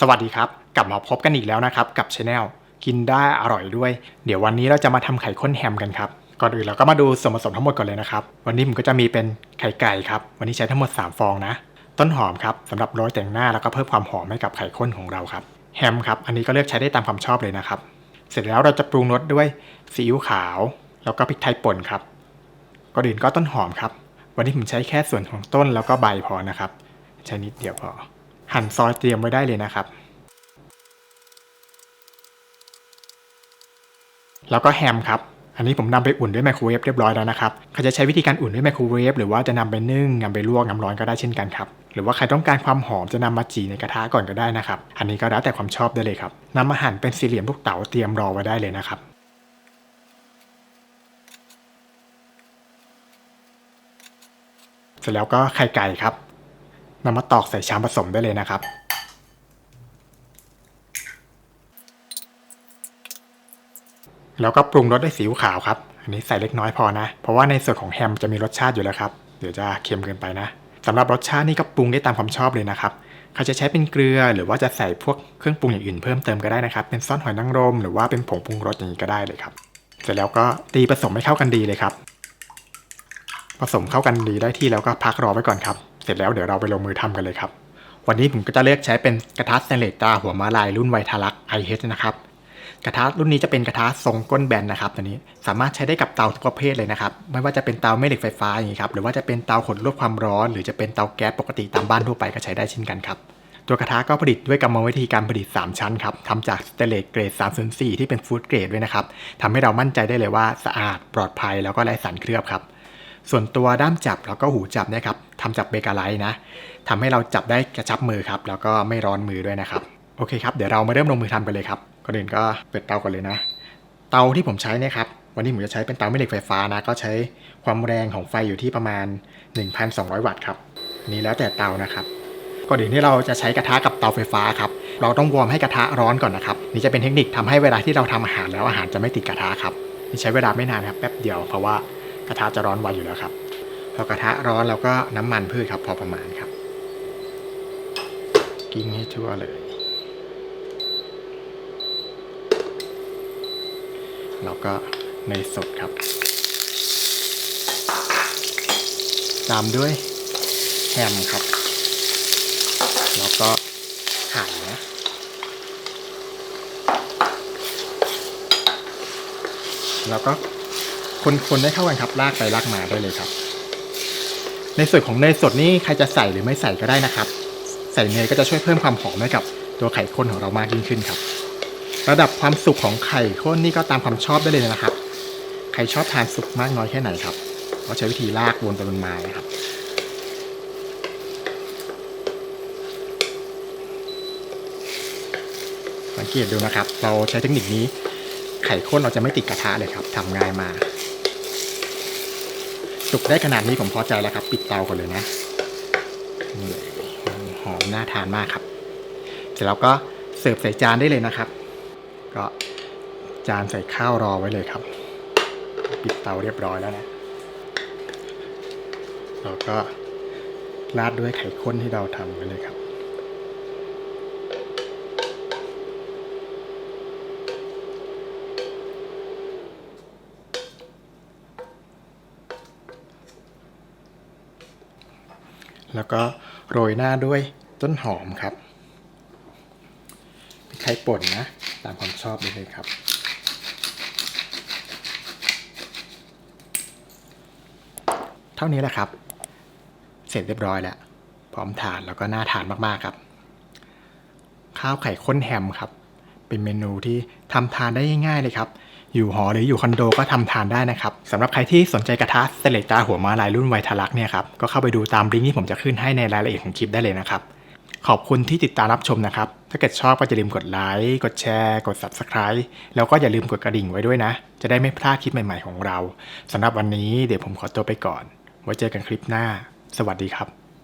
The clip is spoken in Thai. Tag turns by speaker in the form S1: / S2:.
S1: สวัสดีครับ กลับมาพบกันอีกแล้วนะครับ กับช anel กินได้อร่อยด้วย เดี๋ยววันนี้เราจะมาทำไข่ข้นแฮมกันครับ ก่อนอื่นเราก็มาดูส่วนผสมทั้งหมดก่อนเลยนะครับ วันนี้ผมก็จะมีเป็นไข่ไก่ครับ วันนี้ใช้ทั้งหมด 3 ฟองนะ ต้นหอมครับสำหรับโรยแต่งหน้าแล้วก็เพิ่มความหอมให้กับไข่ข้นของเราครับ แฮมครับ อันนี้ก็เลือกใช้ได้ตามความชอบเลยนะครับ เสร็จแล้วเราจะปรุงรสด้วยซีอิ๊วขาว แล้วก็พริกไทยป่นครับ ก่อนอื่นก็ต้นหอมครับ วันนี้ผมใช้แค่ส่วนของต้นแล้วก็ใบพอนะครับ ใช้นิดเดียวพอ หั่นซอยเตรียมไว้ได้เลยนะครับ แล้วก็แฮมครับ อันนี้ผมนำไปอุ่นด้วยไมโครเวฟเรียบร้อยแล้วนะครับใครจะใช้วิธีการอุ่นด้วยไมโครเวฟหรือว่าจะนำไปนึ่งนำไปลวกน้ำร้อนก็ได้เช่นกันครับ หรือว่าใครต้องการความหอมจะนำมาจีในกระทะก่อนก็ได้นะครับ อันนี้ก็แล้วแต่ความชอบได้เลยครับนำมาหั่นเป็นสี่เหลี่ยมลูกเต๋าเตรียมรอไว้ได้เลยนะครับเสร็จแล้วก็ไข่ไก่ครับ นำมาตอกใส่ชามผสมได้เลยนะครับ แล้วก็ปรุงรสด้วยซีอิ๊วขาวครับ อันนี้ใส่เล็กน้อยพอนะ เพราะว่าในส่วนของแฮมจะมีรสชาติอยู่แล้วครับ เดี๋ยวจะเค็มเกินไปนะสำหรับรสชาตินี่ก็ปรุงได้ตามความชอบเลยนะครับใครจะใช้เป็นเกลือหรือว่าจะใส่พวกเครื่องปรุงอย่างอื่นเพิ่มเติมก็ได้นะครับ เป็นซอสหอยนางรมหรือว่าเป็นผงปรุงรสอย่างนี้ก็ได้เลยครับเสร็จแล้วก็ตีผสมให้เข้ากันดีเลยครับ ผสมเข้ากันดีได้ที่แล้วก็พักรอไว้ก่อนครับ เสร็จแล้วเดี๋ยวเราไปลงมือทำกันเลยครับ วันนี้ผมก็จะเลือกใช้เป็นกระทะสแตนเลสตาหัวมาลายรุ่นไวทารักไอเฮนะครับกระทะรุ่นนี้จะเป็นกระทะทรงก้นแบนนะครับตัวนี้สามารถใช้ได้กับเตาทุกประเภทเลยนะครับไม่ว่าจะเป็นเตาแม่เหล็กไฟฟ้าอย่างนี้ครับหรือว่าจะเป็นเตาขดลวดความร้อน หรือจะเป็นเตาแก๊สปกติตามบ้านทั่วไปก็ใช้ได้เช่นกันครับตัวกระทะก็ผลิตด้วยกรรมวิธีการผลิต 3 ชั้นครับทำจากสเตเลสเกรด 304 ที่เป็นฟู้ดเกรดด้วยนะครับทำให้เรามั่นใจได้เลยว่าสะอาดปลอดภัยแล้วก็ไร้สารเคลือบครับ ส่วนตัวด้ามจับแล้วก็หูจับเนะครับทำจากเบกาไลท์นะทำให้เราจับได้กระชับมือครับ แล้วก็ไม่ร้อนมือด้วยนะครับ โอเคครับ เดี๋ยวเรามาเริ่มลงมือทำกันเลยครับ ก่อนอื่นก็เปิดเตาก่อนเลยนะ เตาที่ผมใช้เนี่ยครับ วันนี้ผมจะใช้เป็นเตาแม่เหล็กไฟฟ้านะ ก็ใช้ความแรงของไฟอยู่ที่ประมาณ 1,200 วัตต์ครับนนี้แล้วแต่เตานะครับ ก่อนอื่นที่เราจะใช้กระทะกับเตาไฟฟ้าครับ เราต้องวอร์มให้กระทะร้อนก่อนนะครับ นี่จะเป็นเทคนิคทำให้เวลาที่เราทำอาหารแล้วอาหารจะไม่ติดกระทะครับ นี่ใช้เวลาไม่นานครับแป๊บเดียวเพราะว่า ระทะจะร้อนไวอยู่แล้วครับพอกระทะร้อนเราก็น้ำมันพืชครับ พอประมาณครับ กิ้งให้ทั่วเลย แล้วก็เนสดครับ ตามด้วยแฮมครับ แล้วก็หั่นนะแล้วก็ คนๆได้เข้ากันครับลากไปลากมาได้เลยครับ ในส่วนของเนยสดนี่ใครจะใส่หรือไม่ใส่ก็ได้นะครับ ใส่เนยก็จะช่วยเพิ่มความหอมให้กับตัวไข่ข้นของเรามากยิ่งขึ้นครับ ระดับความสุกของไข่ข้นนี่ก็ตามความชอบได้เลยนะครับ ใครชอบทานสุกมากน้อยแค่ไหนครับเราใช้วิธีลากวนไปวนมาเลยครับสังเกตดูนะครับ เราใช้เทคนิคนี้ไข่ข้นเราจะไม่ติดกระทะเลยครับทำง่ายมาก สุกได้ขนาดนี้ผมพอใจแล้วครับ ปิดเตาก่อนเลยนะหอมน่าทานมากครับ เสร็จแล้วก็เสิร์ฟใส่จานได้เลยนะครับ ก็จานใส่ข้าวรอไว้เลยครับ ปิดเตาเรียบร้อยแล้วนะเราก็ราดด้วยไข่ข้นที่เราทำไว้เลยครับ แล้วก็โรยหน้าด้วยต้นหอมครับพริกไทยป่นนะ ตามความชอบเลยครับ เท่านี้แหละครับ เสร็จเรียบร้อยแล้ว พร้อมทานแล้วก็น่าทานมากๆครับ ข้าวไข่ข้นแฮมครับ เป็นเมนูที่ทำทานได้ง่ายๆเลยครับ อยู่หอหรืออยู่คอนโดก็ทำทานได้นะครับสำหรับใครที่สนใจกระทะสเตเลสตาหัวม้าลายรุ่นไวทารักเนี่ยครับก็เข้าไปดูตามลิงก์ที่ผมจะขึ้นให้ในรายละเอียดของคลิปได้เลยนะครับขอบคุณที่ติดตามรับชมนะครับ ถ้าเกิดชอบก็อย่าลืมกดไลค์ กดแชร์ กด Subscribe แล้วก็อย่าลืมกดกระดิ่งไว้ด้วยนะ จะได้ไม่พลาดคลิปใหม่ๆของเราสำหรับวันนี้เดี๋ยวผมขอตัวไปก่อน ไว้เจอกันคลิปหน้า สวัสดีครับ